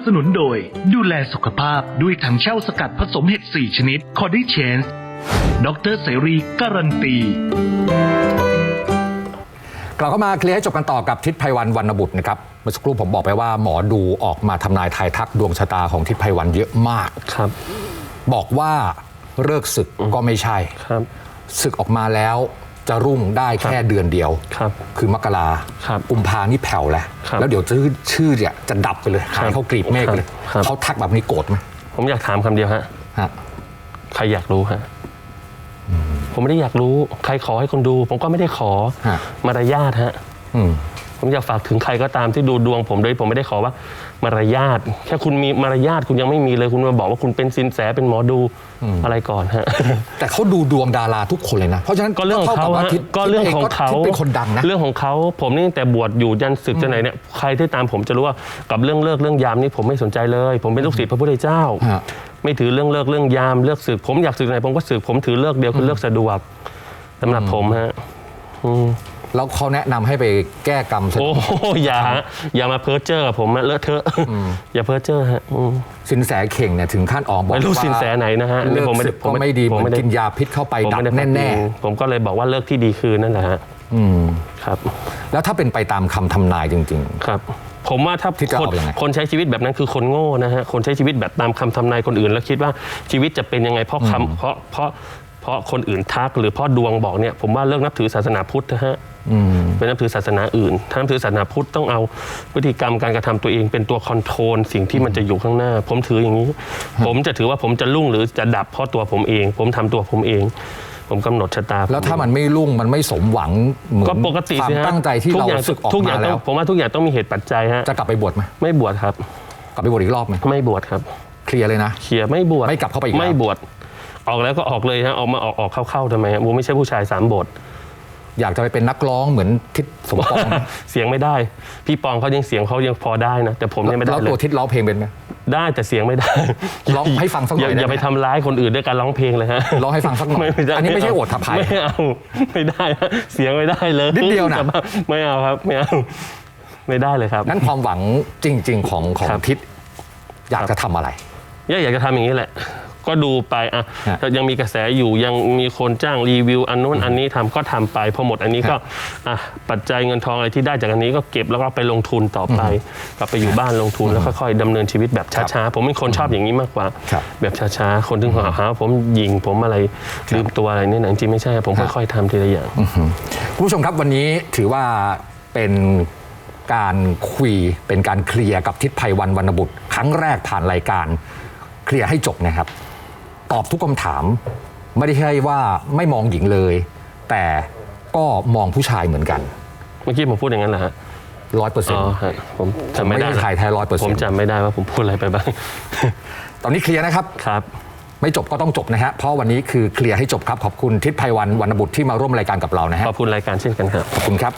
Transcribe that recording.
บสนุนโดย ดูแลสุขภาพด้วยถังเช่าสกัดผสมเห็ด 4 ชนิด คอดิเชนส์ดรเสรีการันตีกลับเข้ามาเคลียร์ให้จบกันต่อกับทิศไพวันวรรณบุตรนะครับเมื่อสักครู่ผมบอกไปว่าหมอดูออกมาทำนายทายทักดวงชะตาของทิศไพวันเยอะมากครับ บอกว่าเลิกศึกก็ไม่ใช่ครับศึกออกมาแล้ว จะรุ่งได้แค่เดือนเดียว ครับคือมกราครับกุมภานี่แผ่วแล้ว ครับแล้วเดี๋ยวชื่อชื่อเนี่ยจะดับไปเลยครับหายเข้ากรีบเมฆเลยครับ เขาทักแบบนี้โกรธไหมผมอยากถามคำเดียวฮะ ฮะ ใครอยากรู้ฮะ ผมไม่ได้อยากรู้ ใครขอให้คนดู ผมก็ไม่ได้ขอ ฮะ มารยาทฮะ อืม ผมอยากฝากถึงใครก็ตามที่ดูดวงผมโดยผมไม่ได้ขอว่ามารยาทแค่คุณมีมารยาทคุณยังไม่มีเลยคุณมาบอกว่าคุณเป็นสินแสเป็นหมอดูอะไรก่อนฮะแต่เขาดูดวงดาราทุกคนเลยนะ เพราะฉะนั้นก็เรื่องของเขาท่บว่ฮะทิศก็เรื่องของทิศเขาทิศเป็นคนดังนะเรื่องของเขาผมนี่ตั้งแต่บวชอยู่ยันศึกจะไหนเนี่ยใครที่ตามผมจะรู้ว่ากับเรื่องเลิกเรื่องยามนี่ผมไม่สนใจเลย ผมเป็นลูกศิษย์พระพุทธเจ้าฮะไม่ถือเรื่องเลิกเรื่องยามเลิกศึกผมอยากศึกไหนผมก็ศึกผมถือเลิกเดียวคือเลิกสะดวกสำหรับผมฮะอืม แล้วเขาแนะนำให้ไปแก้กรรมสะดโอ้วกโหอย่าฮะอย่ามาเพ้อเจ้อกับผมนะเลอะเทอะอย่าเพ้อเจ้อฮะอืม สินแสเข่งเนี่ยถึงขั้นออกบอกไม่รู้ว่าสินแสไหนนะฮะเลิกผมไม่ศึได้กก็ไม่ดีเหผมือนไได้ กินยาพิษเข้าไปผมดับไม่ได้แน่ๆผมก็เลยบอกว่าเลิกที่ดีคือนั่นแหละฮะๆ อืมครับแล้วถ้าเป็นไปตามคำทำนายจริง ครับ ผมว่าถ้าที่จะคนเอายังไง คนใช้ชีวิตแบบนั้นคือคนโง่นะฮะคนใช้ชีวิตแบบตามคำทำนายคนอื่น แล้วคิดว่าชีวิตจะเป็นยังไงเพราะคำเพราะเพราะเพราะคนอื่นทัก หรือเพราะดวงบอกเนี่ยผมว่าเลิกนับถือศาสนาพุทธนะฮะ ๆอืมเป็นนับถือศาสนาอื่น ถ้านับถือศาสนาพุทธต้องเอาพฤติกรรมการกระทำตัวเองเป็นตัวคอนโทรลสิ่งที่มันจะอยู่ข้างหน้า ผมถืออย่างนี้ ผมจะถือว่าผมจะรุ่งหรือจะดับเพราะตัวผมเอง ผมทำตัวผมเอง ผมกำหนดชะตา แล้วถ้ามันไม่รุ่งมันไม่สมหวังเหมือนก็ปกติความสิฮะตั้งใจที่ทุกเราอย่างศึกออกทุกอมาย่างต้แล้องวผมว่าทุกอย่างต้องมีเหตุปัจจัยฮะจะกลับไปบวชไหมไม่บวชครับ กลับไปบวชอีกรอบไหมไม่บวชครับ เคลียร์เลยนะเคลียร์ไม่บวชไม่กลับเข้าไปอีกแล้วไม่บวชออกแล้วก็ออกเลยฮะออกมาออกออกเข้าๆทำไมฮะผมไม่ใช่ผู้ชายสามบท อยากจะไปเป็นนักร้องเหมือนทิศสมปองไหมเสียงไม่ได้ พี่ปองเขายังเสียงเขายังพอได้นะ แต่ผมเนี่ยไม่ได้แล้วเลตัวยทิศร้องเพลงเป็นไหม ได้แต่เสียงไม่ได้ร้องให้ฟังสักหน่อยอย่าได้ไหม อย่าไปทำร้ายคนอื่นด้วยการร้องเพลงเลยฮะร้องให้ฟังสักหน่อย ด้อันนี้ไม่ใช่โอดทับภัยไม่เอาไม่ได้ฮะเสียงไม่ได้เลยนิดเดียวนะจบ้าไม่เอาครับไม่เอาไม่ได้เลยครับ นั้นความหวังจริง ๆ ของของครับ ทิศอยากจะทำอะไร ย่าอยากจะทำอย่างนี้แหละ ก็ดูไปอะฮะถ้ายังมีกระแสอยู่ยังมีคนจ้างรีวิวอันนู้นอันนี้ทำก็ทำไปพอหมดอันนี้ก็อะปัจจัยเงินทองอะไรที่ได้จากอันนี้ก็เก็บแล้วก็ไปลงทุนต่อไปกลับไปอยู่บ้านลงทุนแล้วค่อยๆดำเนินชีวิตแบบช้าๆผมเป็นคนชอบอย่างนี้มากกว่า ครับ แบบช้าๆคนถึงหาว่าผมยิงผมอะไรลืมตัวอะไรเนี่ยนะจริงๆไม่ใช่ผมค่อยๆทำทีละอย่าง คุณผู้ชมครับวันนี้ถือว่าเป็นการคุยเป็นการเคลียร์กับทิศภัยวันวรรณบุตร ครั้งแรกผ่านรายการเคลียร์ให้จบนะครับ ตอบทุกคำถาม ไม่ได้ใช่ว่าไม่มองหญิงเลย แต่ก็มองผู้ชายเหมือนกันเมื่อกี้ผมพูดอย่างนั้นเหรอฮะร้อยเปอร์เซ็นอ๋อต์ฮะผมจำไม่ได้ผมไม่ได้ถ่ายแท้100%ผมจำไม่ได้ว่าผมพูดอะไรไปบ้าง ตอนนี้เคลียร์นะครับ ครับ ไม่จบก็ต้องจบนะฮะ เพราะวันนี้คือเคลียร์ให้จบครับ ขอบคุณทิศภัยวันวรรณบุตรที่มาร่วมรายการกับเรานะฮะ ขอบคุณรายการเช่นกันครับ ขอบคุณครับ